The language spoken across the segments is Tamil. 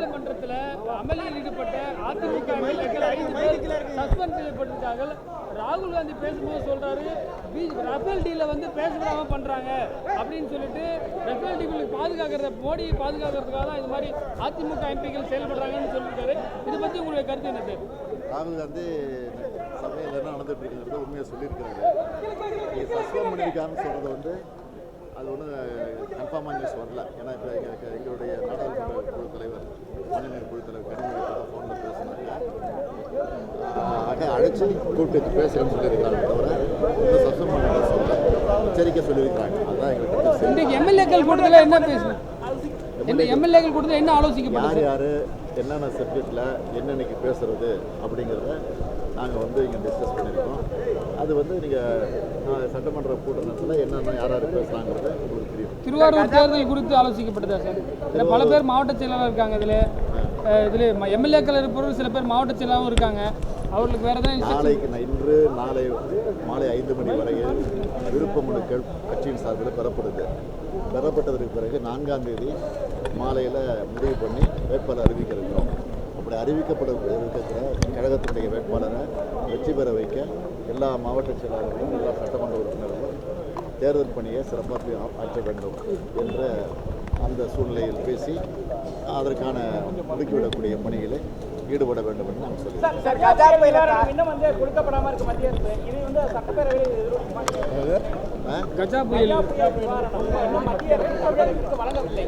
நாடாளுமன்றத்தில் அமளியில் ஈடுபட்ட அதிமுக எம்எல்ஏக்கள் ஐந்து பேர் சஸ்பெண்ட் செய்யப்பட்டிருக்கார்கள். ராகுல் காந்தி பேசும்போது சொல்றாரு ரஃபேல் டீல வந்து பேசப்படாம பண்றாங்க அப்படின்னு சொல்லிட்டு ரஃபேல் டீலுக்கு பாதுகாக்கிறத மோடியை பாதுகாக்கிறதுக்காக தான் இது மாதிரி அதிமுக எம்பிக்கள் செயல்படுறாங்கன்னு சொல்லியிருக்காரு. இதை பத்தி உங்களுடைய கருத்து என்ன சார் ராகுல் காந்தி சபையில் என்ன நடந்துட்டு இருக்குங்கிறத உண்மையை சொல்லியிருக்காரு. சஸ்பெண்ட் பண்ணியிருக்காருன்னு சொல்றது வந்து அது ஒன்றும் கன்ஃபார்மாக நியூஸ் வரல. ஏன்னா இப்போ எங்களுடைய நாடாளுமன்ற குழு தலைவர் மாநில குழு தலைவர் கனிமொழி இப்போ ஃபோனில் பேசினாங்க ஆக அழைச்சி கூப்பிட்டு பேசுகிறேன்னு சொல்லியிருக்காங்க தவிர இன்னும் சஸ்பெண்ட் பண்ண எச்சரிக்கை சொல்லியிருக்காங்க. அதுதான் எங்களுக்கு. இன்றைக்கு எம்எல்ஏக்கள் கூட்டத்தில் என்ன பேசணும் இந்த எம்எல்ஏக்கள் கூட்டத்தில் என்ன ஆலோசிக்கப்பட்டது யார் யார் என்னென்ன சப்ஜெக்டில் என்னென்னைக்கு பேசுறது அப்படிங்கிறத நாங்கள் வந்து இங்கே டிஸ்கஸ் பண்ணியிருக்கோம். அது வந்து நீங்கள் சட்டமன்ற கூட்டத்தில் என்னென்ன யார் யார் பேசுகிறாங்கிறது உங்களுக்கு தெரியும். திருவாரூர் தேர்தல் குறித்து ஆலோசிக்கப்பட்டதா சார்? பல பேர் மாவட்ட செயலாளர் இருக்காங்க இதில். இதில் எம்எல்ஏக்கள் இருப்பவர்கள் சில பேர் மாவட்ட செயலாகவும் இருக்காங்க. அவர்களுக்கு வேறு எதாவது நாளைக்கு நான் இன்று நாளை மாலை ஐந்து மணி வரையில் விருப்ப மனுக்கள் கட்சியின் சார்பில் பெறப்படுது. பெறப்பட்டதற்கு பிறகு நான்காம் தேதி மாலையில் முடிவு பண்ணி வேட்பாளர் அறிவிக்க இருக்கிறோம். அப்படி அறிவிக்கப்பட இருக்கிற கழகத்தினுடைய வேட்பாளரை வெற்றி பெற வைக்க எல்லா மாவட்ட செயலாளர்களும் எல்லா சட்டமன்ற உறுப்பினர்களும் தேர்தல் பணியை சிறப்பாக ஆற்ற வேண்டும் என்ற அந்த சூழ்நிலையில் பேசி அதற்கான ஒதுக்கிவிடக்கூடிய பணிகளை ஈடுபட வேண்டும் என்று நாம் சொல்லி சார் கஜா புயல் இன்னும் வந்து கொடுக்கப்படாம இருக்கு மத்திய அரசு இது வந்து சட்டப்பேரவையில் எதிர்ப்பு கஜா புயல். இன்னும் மத்திய அரசு தமிழகத்திற்கு வழங்கவில்லை.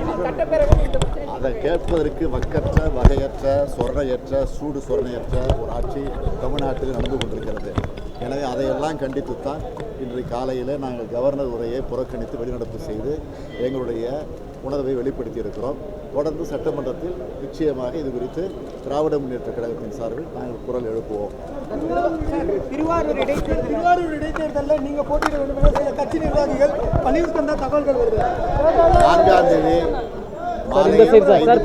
இது சட்டப்பேரவையில் இந்த பிரச்சனை அதை கேட்பதற்கு வக்கற்ற வகையற்ற சொரணையற்ற சூடு சொரணையற்ற ஒரு ஆட்சி தமிழ்நாட்டில் நடந்து கொண்டிருக்கிறது. எனவே அதையெல்லாம் கண்டித்துத்தான் இன்று காலையில் நாங்கள் கவர்னர் உரையை புறக்கணித்து வெளிநடப்பு செய்து எங்களுடைய உணர்வை வெளிப்படுத்தி இருக்கிறோம் தொடர்ந்து சட்டமன்றத்தில் நிச்சயமாக இது குறித்து திராவிட முன்னேற்ற கழகத்தின் சார்பில் நாங்கள் குரல் எழுப்புவோம். திருவாரூர் இடைத்தேர்தல் திருவாரூர் இடைத்தேர்தலில் நீங்க போட்டியிட வேண்டும் சில கட்சி நிர்வாகிகள் வலியுறுத்தி தந்த தகவல்கள் வருது நான்காம் தேதி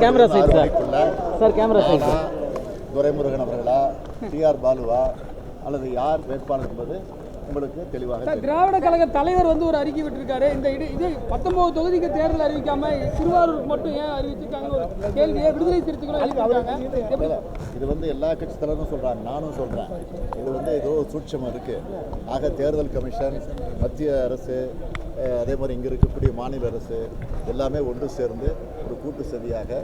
camera side, நானா, துரைமுருகன் அவர்களா டிஆர் பாலுவா அல்லது யார் வேட்பாளர் என்பது உங்களுக்கு தெளிவாக திராவிட கழக தலைவர் வந்து ஒரு அறிக்கை விட்டிருக்காரு. இந்த இடு இது பத்தொன்பது தொகுதிக்கு தேர்தல் அறிவிக்காம திருவாரூருக்கு மட்டும் ஏன் அறிவிச்சிருக்காங்கன்னு ஒரு கேள்வியை விடுதலை சிறுத்தைகளும் இது வந்து எல்லா கட்சி தலைவரும் சொல்றாங்க நானும் சொல்றேன். இது வந்து ஏதோ ஒரு சூட்சமம் இருக்கு. ஆக தேர்தல் கமிஷன் மத்திய அரசு அதே மாதிரி இங்கே இருக்கக்கூடிய மாநில அரசு எல்லாமே ஒன்று சேர்ந்து ஒரு கூட்டு சதியாக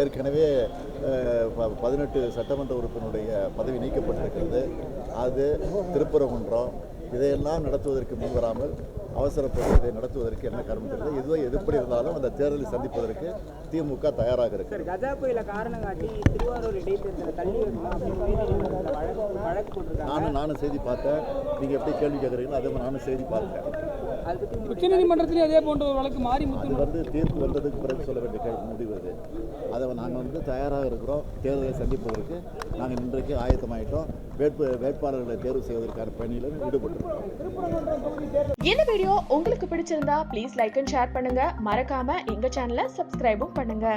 ஏற்கனவே பதினெட்டு சட்டமன்ற உறுப்பினருடைய பதவி நீக்கப்பட்டிருக்கிறது. அது திருப்பரங்குன்றம் இதையெல்லாம் நடத்துவதற்கு முன்வராமல் அவசரப்பட்டு இதை நடத்துவதற்கு என்ன காரணம் தெரியல. எது எப்படி இருந்தாலும் அந்த தேர்தலை சந்திப்பதற்கு திமுக தயாராக இருக்கு. கஜா புயல காரணம் காட்டி திருவாரூர் இடைத்தேர்தலை தள்ளி நானும் நானும் செய்தி பார்த்தேன். நீங்கள் எப்படி கேள்வி கேட்குறீங்களோ அதே மாதிரி நானும் செய்தி பார்த்தேன். உச்சநீதிமன்றத்திலே அதே போன்ற ஒரு வழக்கு மாறி அது முத்து வந்து தீர்ப்பு வந்ததுக்கு பிறகு சொல்ல வேண்டிய கேள்வி முடிவு அது அதை நாங்கள் வந்து தயாராக இருக்கிறோம். தேர்தலை சந்திப்பதற்கு நாங்கள் இன்றைக்கு ஆயத்தமாயிட்டோம். வேட்பு வேட்பாளர்களை தேர்வு செய்வதற்கான பணியிலும் ஈடுபட்டிருக்கோம். இந்த வீடியோ உங்களுக்கு பிடிச்சிருந்தா ப்ளீஸ் லைக் அண்ட் ஷேர் பண்ணுங்க. மறக்காம எங்க சேனலை சப்ஸ்கிரைபும் பண்ணுங்க.